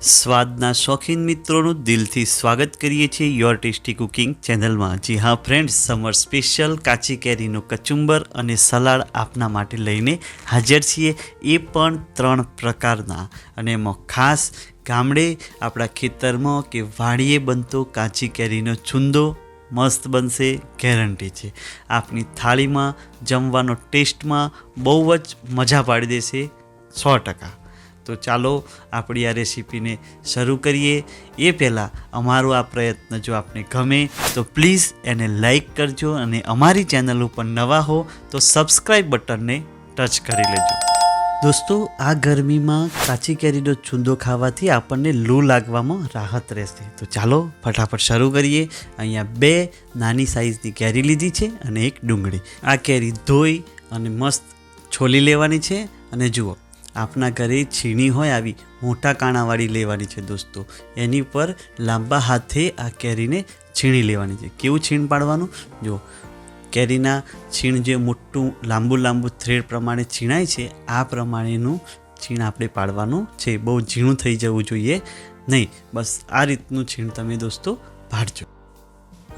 સ્વાદના શોખીન મિત્રોનું દિલથી સ્વાગત કરીએ છીએ યોર ટેસ્ટી કુકિંગ ચેનલમાં જી હા ફ્રેન્ડ્સ સમર સ્પેશિયલ કાચી કેરીનો કચુંબર અને સલાડ આપના માટે લઈને હાજર છીએ એ પણ ત્રણ પ્રકારના. અને એમાં ખાસ ગામડે આપણા ખેતરમાં કે વાડીએ બનતો કાચી કેરીનો છુંદો મસ્ત બનશે ગેરંટી છે. આપની થાળીમાં જમવાનો ટેસ્ટમાં બહુ જ મજા પાડી દેશે, સો ટકા. તો ચાલો આપણી આ રેસીપીને શરૂ કરીએ. એ પહેલાં અમારો આ પ્રયત્ન જો આપને ગમે તો પ્લીઝ એને લાઈક કરજો અને અમારી ચેનલ ઉપર નવા હો તો સબસ્ક્રાઈબ બટનને ટચ કરી લેજો. દોસ્તો, આ ગરમીમાં કાચી કેરીનો ચૂંદો ખાવાથી આપણને લૂ લાગવામાં રાહત રહેશે. તો ચાલો ફટાફટ શરૂ કરીએ. અહીંયા બે નાની સાઈઝની કેરી લીધી છે અને એક ડુંગળી. આ કેરી ધોઈ અને મસ્ત છોલી લેવાની છે. અને જુઓ આપના ઘરે છીણી હોય આવી મોટા કાણાવાળી લેવાની છે દોસ્તો. એની પર લાંબા હાથે આ કેરીને છીણી લેવાની છે. કેવું છીણ પાડવાનું? જો, કેરીના છીણ જે મોટું, લાંબુ લાંબુ થ્રેડ પ્રમાણે છીણાય છે, આ પ્રમાણેનું છીણ આપણે પાડવાનું છે. બહુ ઝીણું થઈ જવું જોઈએ નહીં. બસ આ રીતનું છીણ તમે દોસ્તો પાડજો.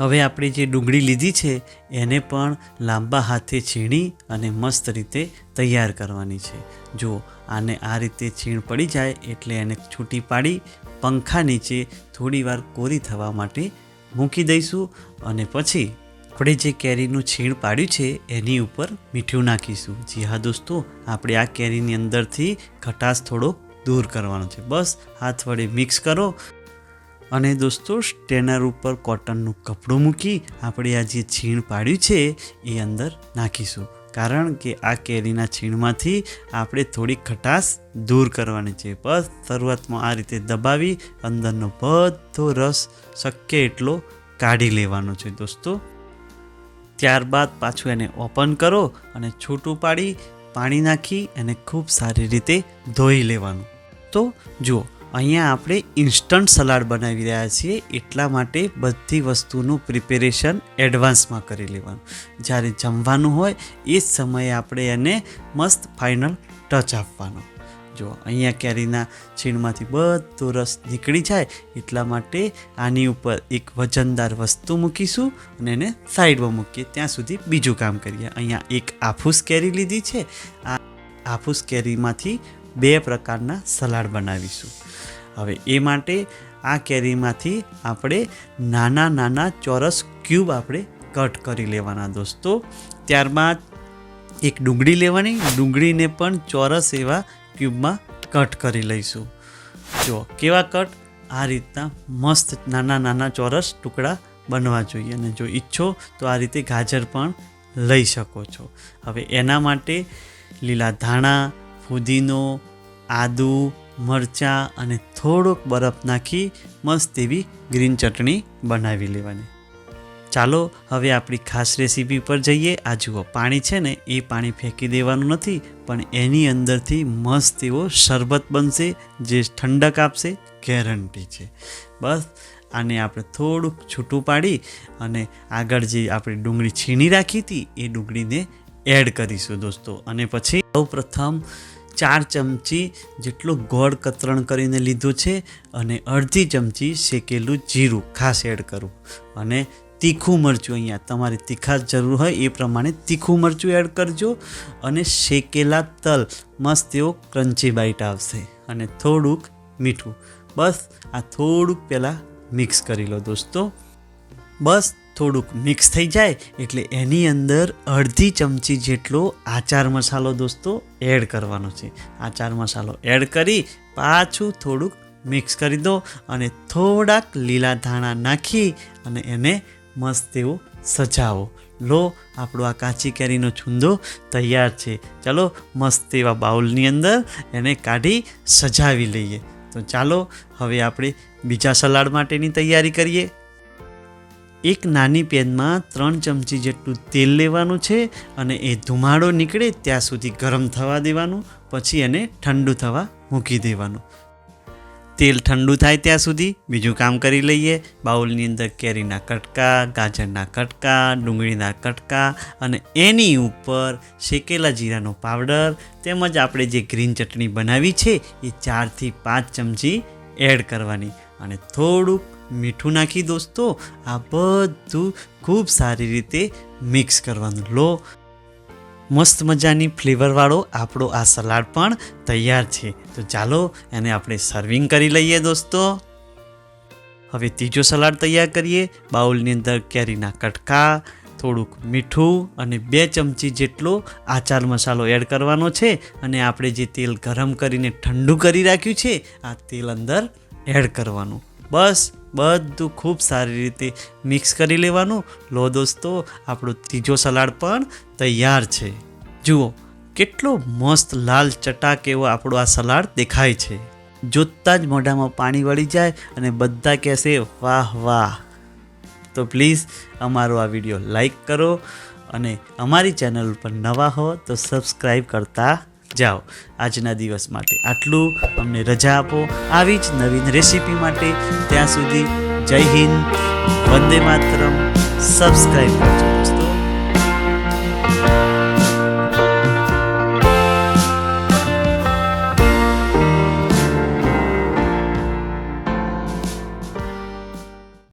હવે આપણે જે ડુંગળી લીધી છે, એને પણ લાંબા હાથે છીણી અને મસ્ત રીતે તૈયાર કરવાની છે. જો આને આ રીતે છીણ પડી જાય એટલે એને છૂટી પાડી પંખા નીચે થોડીવાર કોરી થવા માટે મૂકી દઈશું અને પછી આપણે જે કેરીનું છીણ પાડ્યું છે, એની ઉપર મીઠું નાખીશું. જી હા દોસ્તો, આપણે આ કેરીની અંદરથી ખટાશ થોડો દૂર કરવાનો છે. બસ, હાથ વડે મિક્સ કરો. અને દોસ્તો, સ્ટેનર ઉપર કોટનનું કપડું મૂકી આપણે આ જે છીણ પાડ્યું છે, એ અંદર નાખીશું. કારણ કે આ કેરીના છીણમાંથી આપણે થોડી ખટાશ દૂર કરવાની છે. બસ શરૂઆતમાં આ રીતે દબાવી અંદરનો બધો રસ શક્ય એટલો કાઢી લેવાનો છે, દોસ્તો. ત્યારબાદ પાછું એને ઓપન કરો અને છૂટું પાડી પાણી નાખી એને ખૂબ સારી રીતે ધોઈ લેવાનું. તો જુઓ અહીંયા આપણે ઇન્સ્ટન્ટ સલાડ બનાવી રહ્યા છીએ. એટલા માટે બધી વસ્તુનું પ્રિપેરેશન એડવાન્સમાં કરી લેવાનું. જ્યારે જમવાનું હોય, એ જ સમયે આપણે એને મસ્ત ફાઇનલ ટચ આપવાનો. જો, અહીંયા કેરીના છીણમાંથી બધો રસ નીકળી જાય, એટલા માટે આની ઉપર એક વજનદાર વસ્તુ મૂકીશું અને એને સાઈડમાં મૂકીએ. ત્યાં સુધી બીજું કામ કરીએ. અહીંયા એક આફૂસ કેરી લીધી છે. આ આફૂસ કેરીમાંથી બે પ્રકારના સલાડ બનાવીશું. હવે એ માટે આ કેરીમાંથી આપણે નાના નાના ચોરસ ક્યુબ આપણે કટ કરી લેવાના દોસ્તો. ત્યારબાદ એક ડુંગળી લેવાની, ડુંગળીને પણ ચોરસ એવા ક્યુબમાં કટ કરી લઈશું. જો કેવા કટ? આ રીતના મસ્ત નાના નાના ચોરસ ટુકડા બનવા જોઈએ. અને જો ઈચ્છો તો આ રીતે ગાજર પણ લઈ શકો છો. હવે એના માટે લીલા ધાણા ફુદીનો, આદુ, મરચાં અને થોડોક બરફ નાખી મસ્ત એવી ગ્રીન ચટણી બનાવી લેવાની. ચાલો, હવે આપણી ખાસ રેસીપી પર જઈએ. આ જુઓ, પાણી છે ને, એ પાણી ફેંકી દેવાનું નથી, પણ એની અંદરથી મસ્ત એવો શરબત બનશે, જે ઠંડક આપશે, ગેરંટી છે. બસ, આને આપણે થોડુંક છૂટું પાડી અને આગળ જે આપણે ડુંગળી છીણી રાખી હતી, એ ડુંગળીને એડ કરીશું દોસ્તો. અને પછી સૌ પ્રથમ ચાર ચમચી જેટલું ગોળ કતરણ કરીને લીધું છે અને અડધી ચમચી શેકેલું જીરું ખાસ એડ કરું. અને તીખું મરચું અહીંયા તમારે તીખાશ જરૂર હોય એ પ્રમાણે તીખું મરચું એડ કરજો અને શેકેલા તલ મસ્ત એવો ક્રન્ચી બાઇટ આવશે અને થોડુંક મીઠું. બસ આ થોડુંક પહેલાં મિક્સ કરી લો દોસ્તો. બસ થોડુંક મિક્સ થઈ જાય એટલે એની અંદર અડધી ચમચી જેટલો આચાર મસાલો દોસ્તો એડ કરવાનો છે. આચાર મસાલો એડ કરી પાછું થોડુંક મિક્સ કરી દો અને થોડાક લીલા ધાણા નાખી અને એને મસ્ત એવું સજાવો. લો, આપણો આ કાચી કેરીનો છુંદો તૈયાર છે. ચાલો, મસ્ત એવા બાઉલની અંદર એને કાઢી સજાવી લઈએ. તો ચાલો, હવે આપણે બીજા સલાડ માટેની તૈયારી કરીએ. એક નાની પેનમાં ત્રણ ચમચી જેટલું તેલ લેવાનું છે અને એ ધુમાડો નીકળે ત્યાં સુધી ગરમ થવા દેવાનું, પછી એને ઠંડુ થવા મૂકી દેવાનું. તેલ ઠંડુ થાય ત્યાં સુધી બીજું કામ કરી લઈએ. બાઉલની અંદર કેરીના કટકા, ગાજરના કટકા, ડુંગળીના કટકા અને એની ઉપર શેકેલા જીરાનો પાવડર તેમજ આપણે જે ગ્રીન ચટણી બનાવી છે એ ચારથી પાંચ ચમચી એડ કરવાની અને થોડુંક મીઠું નાખી દોસ્તો, આ બધું ખૂબ સારી રીતે મિક્સ કરવાનું. લો, મસ્ત મજાની ફ્લેવરવાળો આપણો આ સલાડ પણ તૈયાર છે. તો ચાલો, એને આપણે સર્વિંગ કરી લઈએ દોસ્તો. હવે ત્રીજો સલાડ તૈયાર કરીએ. બાઉલની અંદર કેરીના કટકા, થોડુંક મીઠું અને બે ચમચી જેટલો આચાર મસાલો એડ કરવાનો છે અને આપણે જે તેલ ગરમ કરીને ઠંડુ કરી રાખ્યું છે, આ તેલ અંદર એડ કરવાનું. બસ. બધું ખૂબ સારી રીતે મિક્સ કરી લેવાનું. લો દોસ્તો, આપણો ત્રીજો સલાડ પણ તૈયાર છે. જુઓ, કેટલો મસ્ત લાલ ચટાક એવો આપણો આ સલાડ દેખાય છે. જોતાં જ મોઢામાં પાણી વળી જાય અને બધા કહેશે, વાહ વાહ. તો પ્લીઝ અમારો આ વીડિયો લાઈક કરો અને અમારી ચેનલ પર નવા હો તો સબસ્ક્રાઈબ કરતા જાઓ આજના દિવસ માટે. આટલું અમને રજા આપો. આવી જ નવીન રેસીપી માટે ત્યાં સુધી જય હિન્દ, વંદે માતરમ. સબસ્ક્રાઈબ કરજો